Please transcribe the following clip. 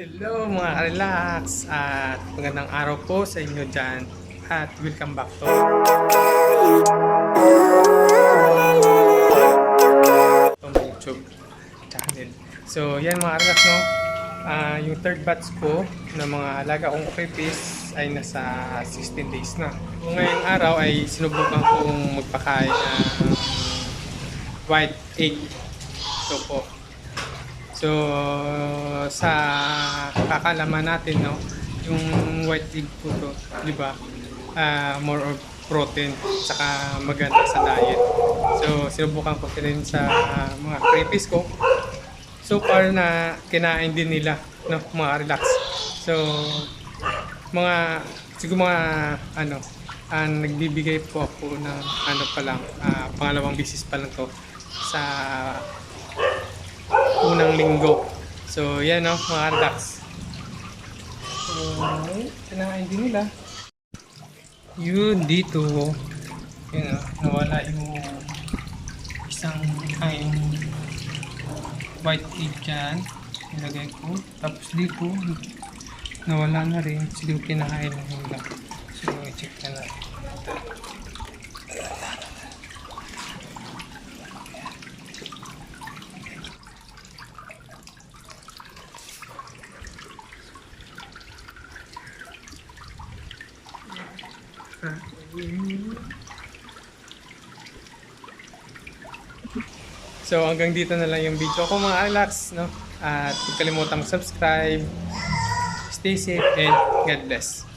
Hello mga ka-relax at magandang araw po sa inyo dyan at welcome back to to my YouTube channel. So yan mga ka-relax no, Ah, yung third batch ko ng mga alaga kong pipis ay nasa 16 days na. Ngayong araw ay sinubukan kong magpakain ng white egg. Ito po. So, sa kakalaman natin, no, yung white egg po to, di ba, ah, more of protein, saka maganda sa diet. So, sinubukan ko rin sa ah, mga crayfish ko. So far na kinain din nila, no, mga relax. So, mga, siguro mga, ano, ah, nagbibigay po ako ng, ano pa lang, ah, pangalawang bisis pa lang to sa unang linggo. So, yan no, mga relax. So, kinain din nila. Yun, dito, yun oh, nawala yung isang, ay, yung white egg dyan. Nilagay ko. Tapos dito, nawala na rin. Siguro kinakain na nila. So, i-check na natin. So hanggang dito na lang yung video ko mga relax, no? At huwag kalimutang subscribe. Stay safe and God bless.